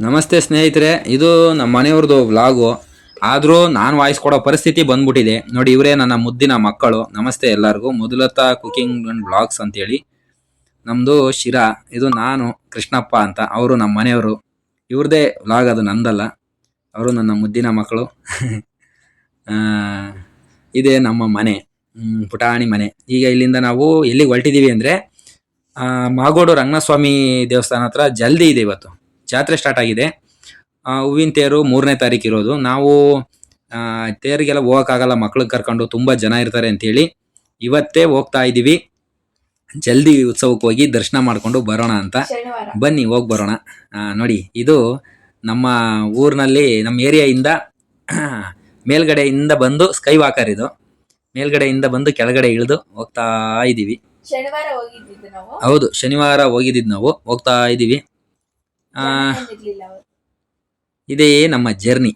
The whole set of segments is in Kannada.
ನಮಸ್ತೆ ಸ್ನೇಹಿತರೆ, ಇದು ನಮ್ಮ ಮನೆಯವ್ರದ್ದು ವ್ಲಾಗು. ಆದರೂ ನಾನು ವಾಯ್ಸ್ ಕೊಡೋ ಪರಿಸ್ಥಿತಿ ಬಂದ್ಬಿಟ್ಟಿದೆ. ನೋಡಿ, ಇವರೇ ನನ್ನ ಮುದ್ದಿನ ಮಕ್ಕಳು. ನಮಸ್ತೆ ಎಲ್ಲರಿಗೂ. ಮೊದಲತ್ತ ಕುಕಿಂಗ್ ಅಂಡ್ ಬ್ಲಾಗ್ಸ್ ಅಂತೇಳಿ. ನಮ್ಮದು ಶಿರಾ, ಇದು ನಾನು, ಕೃಷ್ಣಪ್ಪ ಅಂತ. ಅವರು ನಮ್ಮ ಮನೆಯವರು. ಇವ್ರದೇ ವ್ಲಾಗ್ ಅದು ನಂದಲ್ಲ. ಅವರು ನನ್ನ ಮುದ್ದಿನ ಮಕ್ಕಳು. ಇದೇ ನಮ್ಮ ಮನೆ. ಪುಟಾಣಿ ಮನೆ. ಈಗ ಇಲ್ಲಿಂದ ನಾವು ಎಲ್ಲಿಗೆ ಹೊರಟಿದ್ದೀವಿ ಅಂದರೆ ಮಾಗೋಡು ರಂಗನಾಥಸ್ವಾಮಿ ದೇವಸ್ಥಾನ ಹತ್ರ ಜಲ್ದಿ ಇದೆ ಇವತ್ತು. ಜಾತ್ರೆ ಸ್ಟಾರ್ಟ್ ಆಗಿದೆ. ಹೂವಿನ ತೇರು ಮೂರನೇ ತಾರೀಕು ಇರೋದು. ನಾವು ತೇರಿಗೆಲ್ಲ ಹೋಗೋಕ್ಕಾಗಲ್ಲ ಮಕ್ಳಿಗೆ ಕರ್ಕೊಂಡು ತುಂಬ ಜನ ಇರ್ತಾರೆ ಅಂತೇಳಿ ಇವತ್ತೇ ಹೋಗ್ತಾ ಇದ್ದೀವಿ ಜಲ್ದಿ ಉತ್ಸವಕ್ಕೆ ಹೋಗಿ ದರ್ಶನ ಮಾಡಿಕೊಂಡು ಬರೋಣ ಅಂತ. ಬನ್ನಿ ಹೋಗಿ ಬರೋಣ. ನೋಡಿ ಇದು ನಮ್ಮ ಊರಿನಲ್ಲಿ ನಮ್ಮ ಏರಿಯಾಯಿಂದ ಮೇಲ್ಗಡೆಯಿಂದ ಬಂದು ಸ್ಕೈ ವಾಕರ್ ಇದು. ಮೇಲ್ಗಡೆಯಿಂದ ಬಂದು ಕೆಳಗಡೆ ಇಳಿದು ಹೋಗ್ತಾ ಇದ್ದೀವಿ ಹೌದು ಶನಿವಾರ ಹೋಗಿದ್ದಿದ್ದು ನಾವು. ಹೋಗ್ತಾ ಇದ್ದೀವಿ ಆ, ಜನ ಇರ್ಲಿಲ್ಲ ಅವತ್ತು. ಇದೇ ನಮ್ಮ ಜರ್ನಿ.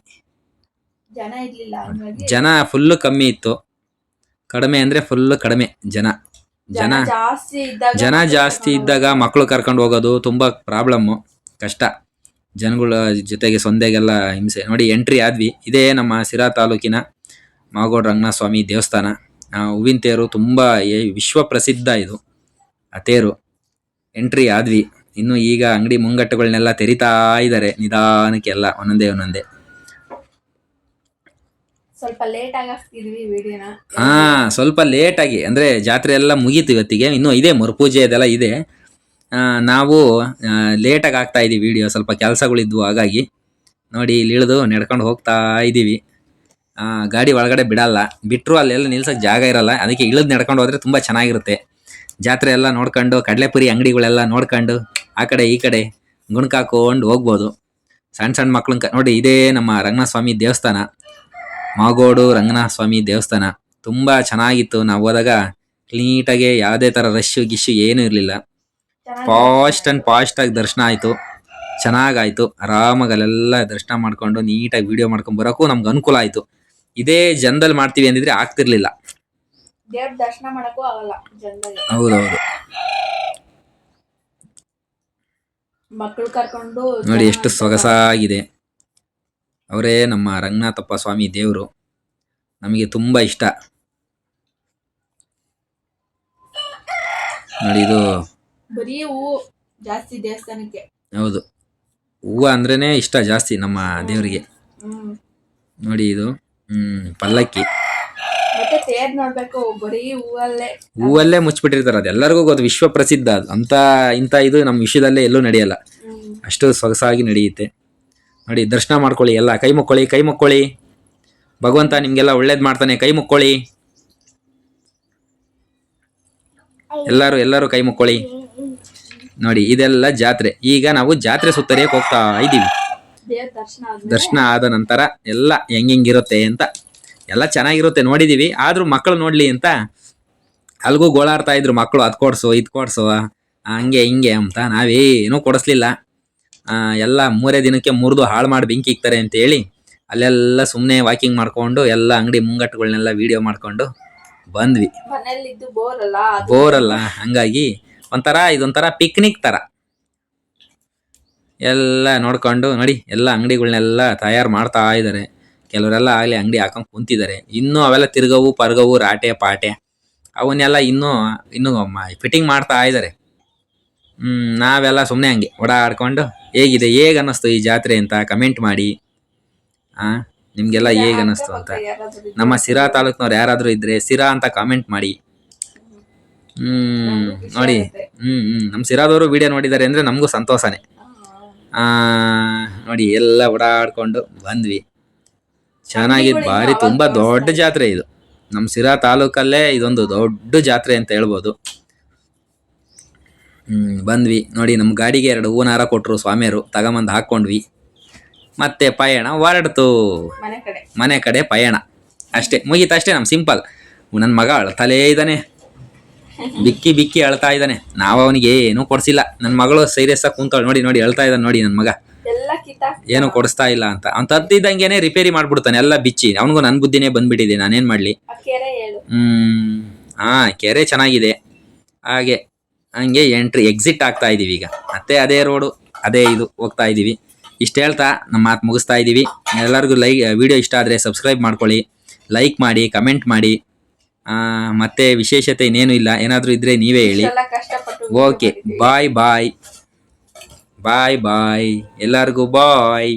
ಜನ ಫುಲ್ ಫುಲ್ಲು ಕಮ್ಮಿ ಇತ್ತು. ಕಡಿಮೆ ಅಂದರೆ ಫುಲ್ಲು ಕಡಿಮೆ ಜನ. ಜನ ಜನ ಜಾಸ್ತಿ ಇದ್ದಾಗ ಮಕ್ಕಳು ಕರ್ಕೊಂಡು ಹೋಗೋದು. ತುಂಬ ಪ್ರಾಬ್ಲಮ್ಮು ಕಷ್ಟ. ಜನಗಳ ಜೊತೆಗೆ ಸೊಂದೆಗೆಲ್ಲ ಹಿಂಸೆ. ನೋಡಿ ಎಂಟ್ರಿ ಆದ್ವಿ. ಇದೇ ನಮ್ಮ ಸಿರಾ ತಾಲೂಕಿನ ಮಾಗೋಡ್ ರಂಗನಾಥ ಸ್ವಾಮಿ ದೇವಸ್ಥಾನ ಹೂವಿನ ತೇರು ತುಂಬ ವಿಶ್ವ ಪ್ರಸಿದ್ಧ ಇದು. ಆ ತೇರು. ಎಂಟ್ರಿ ಆದ್ವಿ. ಇನ್ನು ಈಗ ಅಂಗಡಿ ಮುಂಗಟ್ಟುಗಳನ್ನೆಲ್ಲ ತೆರಿತಾ ಇದ್ದಾರೆ. ನಿಧಾನಕ್ಕೆಲ್ಲ ಒಂದೊಂದೇ ಒಂದೊಂದೇ. ಸ್ವಲ್ಪ ಲೇಟ್ ಆಗಿ ವಿಡಿಯೋನ ಹಾ ಸ್ವಲ್ಪ ಲೇಟ್ ಆಗಿ ಅಂದ್ರೆ ಜಾತ್ರೆ ಎಲ್ಲ ಮುಗೀತು ಇವತ್ತಿಗೆ. ಇನ್ನು ಇದೆ ಮರುಪೂಜೆ ಅದೆಲ್ಲ ಇದೆ. ನಾವು ಲೇಟಾಗಿ ಆಗ್ತಾ ಇದೀವಿ ವಿಡಿಯೋ ಸ್ವಲ್ಪ ಕೆಲಸಗಳಿದ್ವು ಹಾಗಾಗಿ. ನೋಡಿ ಇಲ್ಲಿ ಇಳಿದು ನಡ್ಕೊಂಡು ಹೋಗ್ತಾ ಇದ್ದೀವಿ ಆ, ಗಾಡಿ ಒಳಗಡೆ ಬಿಡಲ್ಲ. ಬಿಟ್ಟರು ಅಲ್ಲೆಲ್ಲ ನಿಲ್ಸಕ್ಕೆ ಜಾಗ ಇರಲ್ಲ. ಅದಕ್ಕೆ ಇಳಿದು ನಡ್ಕೊಂಡು ಹೋದ್ರೆ ತುಂಬ ಚೆನ್ನಾಗಿರುತ್ತೆ. ಜಾತ್ರೆ ಎಲ್ಲ ನೋಡ್ಕೊಂಡು ಕಡಲೆಪುರಿ ಅಂಗಡಿಗಳೆಲ್ಲ ನೋಡ್ಕೊಂಡು ಆ ಕಡೆ ಈ ಕಡೆ ಗುಣ್ಕಾಕೊಂಡು ಹೋಗ್ಬೋದು. ಸಣ್ಣ ಸಣ್ಣ ಮಕ್ಳನ್ನ ನೋಡಿ ಇದೇ ನಮ್ಮ ರಂಗನಾಥ ಸ್ವಾಮಿ ದೇವಸ್ಥಾನ. ಮಾಗೋಡು ರಂಗನಾಥ ಸ್ವಾಮಿ ದೇವಸ್ಥಾನ. ತುಂಬ ಚೆನ್ನಾಗಿತ್ತು. ನಾವು ಹೋದಾಗ ಕ್ಲೀಟಾಗೆ ಯಾವುದೇ ಥರ ರಶ್ಶು ಗಿಶ್ಶು ಏನೂ ಇರಲಿಲ್ಲ. ಫಾಸ್ಟ್ ಆ್ಯಂಡ್ ಫಾಸ್ಟಾಗಿ ದರ್ಶನ ಆಯಿತು. ಚೆನ್ನಾಗಾಯಿತು. ಆರಾಮಾಗಿ ಅಲ್ಲೆಲ್ಲ ದರ್ಶನ ಮಾಡ್ಕೊಂಡು ನೀಟಾಗಿ ವಿಡಿಯೋ ಮಾಡ್ಕೊಂಡು ಬರೋಕ್ಕೂ ನಮ್ಗೆ ಅನುಕೂಲ ಆಯಿತು. ಇದೇ ಜನದಲ್ಲಿ ಮಾಡ್ತೀವಿ ಅಂದಿದ್ರೆ ಆಗ್ತಿರ್ಲಿಲ್ಲ. ಹೌದೌದು. ಮಕ್ಕಳು ಕರ್ಕೊಂಡು ನೋಡಿ ಎಷ್ಟು ಸೊಗಸಾಗಿದೆ. ಅವರೇ ನಮ್ಮ ರಂಗನಾಥಪ್ಪ ಸ್ವಾಮಿ ದೇವರು. ನಮಗೆ ತುಂಬ ಇಷ್ಟ. ನೋಡಿ ಇದು ಬರೀ ಹೂವು ಜಾಸ್ತಿ ದೇವಸ್ಥಾನಕ್ಕೆ. ಹೌದು. ಹೂವು ಅಂದ್ರೇನೆ ಇಷ್ಟ ಜಾಸ್ತಿ ನಮ್ಮ ದೇವರಿಗೆ. ನೋಡಿ ಇದು ಹ್ಮ್ ಪಲ್ಲಕ್ಕಿ. ತೇರ್ ನೋಡ್ಬೇಕು ಬರೀ ಹೂವಲ್ಲೇ. ಹೂವಲ್ಲೇ ಮುಚ್ಚಿಬಿಟ್ಟಿರ್ತಾರೆ ಅದು ಎಲ್ಲರಿಗೂ ಗೊತ್ತು ವಿಶ್ವ ಪ್ರಸಿದ್ಧ. ಅದು ಅಂತ ಇಂಥ ಇದು ನಮ್ಮ ವಿಶ್ವದಲ್ಲೇ ಎಲ್ಲೂ ನಡೆಯಲ್ಲ. ಅಷ್ಟು ಸೊಗಸಾಗಿ ನಡೆಯುತ್ತೆ. ನೋಡಿ ದರ್ಶನ ಮಾಡ್ಕೊಳ್ಳಿ ಎಲ್ಲ ಕೈ ಮುಕ್ಕೊಳ್ಳಿ ಕೈ ಮುಕ್ಕೊಳ್ಳಿ. ಭಗವಂತ ನಿಮ್ಗೆಲ್ಲ ಒಳ್ಳೇದು ಮಾಡ್ತಾನೆ ಕೈ ಮುಕ್ಕೊಳ್ಳಿ. ಎಲ್ಲರೂ ಎಲ್ಲರೂ ಕೈ ಮುಕ್ಕೊಳ್ಳಿ. ನೋಡಿ ಇದೆಲ್ಲ ಜಾತ್ರೆ. ಈಗ ನಾವು ಜಾತ್ರೆ ಸುತ್ತರಿಯಕ್ಕೆ ಹೋಗ್ತಾ ಇದ್ದೀವಿ ದೇವ್ರ ದರ್ಶನ ಆದ್ಮೇಲೆ. ದರ್ಶನ ಆದ ನಂತರ ಎಲ್ಲ ಹೆಂಗಿರುತ್ತೆ ಅಂತ ಎಲ್ಲ ಚೆನ್ನಾಗಿರುತ್ತೆ ನೋಡಿದೀವಿ. ಆದ್ರೂ ಮಕ್ಕಳು ನೋಡಲಿ ಅಂತ ಅಲ್ಗೂ ಗೋಳಾಡ್ತಾ ಇದ್ರು ಮಕ್ಕಳು ಅದು ಕೊಡ್ಸು ಇದು ಕೊಡ್ಸು ಹಂಗೆ ಹಿಂಗೆ ಅಂತ ನಾವೇನೂ ಕೊಡಿಸ್ಲಿಲ್ಲ. ಆ, ಎಲ್ಲ ಮೂರೇ ದಿನಕ್ಕೆ ಮುರಿದು ಹಾಳು ಮಾಡಿ ಬೆಂಕಿ ಇಕ್ತಾರೆ ಅಂತ ಹೇಳಿ ಅಲ್ಲೆಲ್ಲ ಸುಮ್ಮನೆ ವಾಕಿಂಗ್ ಮಾಡ್ಕೊಂಡು ಎಲ್ಲ ಅಂಗಡಿ ಮುಂಗಟ್ಟುಗಳನ್ನೆಲ್ಲ ವಿಡಿಯೋ ಮಾಡ್ಕೊಂಡು ಬಂದ್ವಿ. ಬೋರಲ್ಲ ಬೋರ್ ಅಲ್ಲ? ಬೋರ್ ಅಲ್ಲ ಹಂಗಾಗಿ ಒಂಥರ ಇದೊಂಥರ ಪಿಕ್ನಿಕ್ ತರ. ಎಲ್ಲ ನೋಡ್ಕೊಂಡು ನೋಡಿ ಎಲ್ಲ ಅಂಗಡಿಗಳನ್ನೆಲ್ಲ ತಯಾರು ಮಾಡ್ತಾ ಇದ್ದಾರೆ ಕೆಲವರೆಲ್ಲ ಆಗಲಿ ಅಂಗಡಿ ಹಾಕೊಂಡು ಕುಂತಿದ್ದಾರೆ ಇನ್ನೂ ಅವೆಲ್ಲ ತಿರ್ಗವು ಪರ್ಗವು ರಾಟೆ ಪಾಟೆ ಅವನ್ನೆಲ್ಲ ಇನ್ನೂ ಇನ್ನೂ ಫಿಟ್ಟಿಂಗ್ ಮಾಡ್ತಾ ಇದ್ದಾರೆ ಹ್ಮ್ ನಾವೆಲ್ಲ ಸುಮ್ಮನೆ ಹಂಗೆ ಓಡಾಡ್ಕೊಂಡು ಹೇಗಿದೆ ಹೇಗೆ ಅನ್ನಿಸ್ತು ಈ ಜಾತ್ರೆ ಅಂತ ಕಮೆಂಟ್ ಮಾಡಿ. ಆ ನಿಮ್ಗೆಲ್ಲ ಹೇಗೆ ಅನ್ನಿಸ್ತು ಅಂತ. ನಮ್ಮ ಸಿರಾ ತಾಲೂಕ್ನವ್ರು ಯಾರಾದರೂ ಇದ್ರೆ ಸಿರಾ ಅಂತ ಕಾಮೆಂಟ್ ಮಾಡಿ. ಹ್ಮ್ ನೋಡಿ. ಹ್ಮ್ ಹ್ಮ್ ನಮ್ಮ ಸಿರಾದವರು ವಿಡಿಯೋ ನೋಡಿದ್ದಾರೆ ಅಂದ್ರೆ ನಮಗೂ ಸಂತೋಷನೇ. ಆ ನೋಡಿ ಎಲ್ಲ ಓಡಾಡ್ಕೊಂಡು ಬಂದ್ವಿ. ಚೆನ್ನಾಗಿ ಬಾರಿ ತುಂಬಾ ದೊಡ್ಡ ಜಾತ್ರೆ ಇದು. ನಮ್ಮ ಸಿರಾ ತಾಲೂಕಲ್ಲೇ ಇದೊಂದು ದೊಡ್ಡ ಜಾತ್ರೆ ಅಂತ ಹೇಳ್ಬೋದು. ಹ್ಮ್ ಬಂದ್ವಿ. ನೋಡಿ ನಮ್ಮ ಗಾಡಿಗೆ ಎರಡು ಹೂವಿನ ಹಾರ ಕೊಟ್ರು ಸ್ವಾಮಿಯರು. ತಗೊಂಬಂದು ಹಾಕೊಂಡ್ವಿ ಮತ್ತೆ ಪಯಣ ಹೊರಡ್ತು. ಮನೆ ಕಡೆ. ಪಯಣ. ಅಷ್ಟೇ. ಮುಗೀತು ಅಷ್ಟೇ ನಮ್ಮ ಸಿಂಪಲ್. ನನ್ನ ಮಗ ಅಳ್ತಲೇ ಇದ್ದಾನೆ ಬಿಕ್ಕಿ ಬಿಕ್ಕಿ ಅಳ್ತಾ ಇದ್ದಾನೆ ನಾವು ಅವನಿಗೆ ಏನೂ ಕೊಡ್ಸಿಲ್ಲ. ನನ್ನ ಮಗಳು ಸೈರಿಯಸ್ ಆಗಿ ಕುಂತಾಳೆ ನೋಡಿ ನೋಡಿ ಅಳ್ತಾ ಇದ್ದಾನೆ ನೋಡಿ ನನ್ನ ಮಗ. ಏನು ಕೊಡಿಸ್ತಾ ಇಲ್ಲ ಅಂತ. ಅವ್ನು ತತ್ತಿದ್ದಂಗೆನೆ ರಿಪೇರಿ ಮಾಡ್ಬಿಡ್ತಾನೆ ಎಲ್ಲ ಬಿಚ್ಚಿ. ಅವನಿಗೂ ನನ್ನ ಬುದ್ಧಿನೇ ಬಂದ್ಬಿಟ್ಟಿದೆ ನಾನೇನ್ ಮಾಡ್ಲಿ? ಹ್ಮ್ ಹಾ ಕೆರೆ ಚೆನ್ನಾಗಿದೆ. ಹಾಗೆ ಹಂಗೆ ಎಂಟ್ರಿ ಎಕ್ಸಿಟ್ ಆಗ್ತಾ ಇದೀವಿ ಈಗ. ಮತ್ತೆ ಅದೇ ರೋಡು ಅದೇ ಇದು ಹೋಗ್ತಾ ಇದೀವಿ. ಇಷ್ಟು ಹೇಳ್ತಾ ನಮ್ಮ ಮಾತು ಮುಗಿಸ್ತಾ ಇದ್ದೀವಿ ಎಲ್ಲರಿಗೂ ಲೈಕ್ ವಿಡಿಯೋ ಇಷ್ಟ ಆದರೆ ಸಬ್ಸ್ಕ್ರೈಬ್ ಮಾಡ್ಕೊಳ್ಳಿ. ಲೈಕ್ ಮಾಡಿ ಕಮೆಂಟ್ ಮಾಡಿ. ಮತ್ತೆ ವಿಶೇಷತೆ ಇನ್ನೇನು ಇಲ್ಲ. ಏನಾದರೂ ಇದ್ರೆ ನೀವೇ ಹೇಳಿ. ಓಕೆ ಬಾಯ್ ಬಾಯ್ ಬಾಯ್ ಬಾಯ್ ಎಲ್ಲರಿಗೂ ಬಾಯ್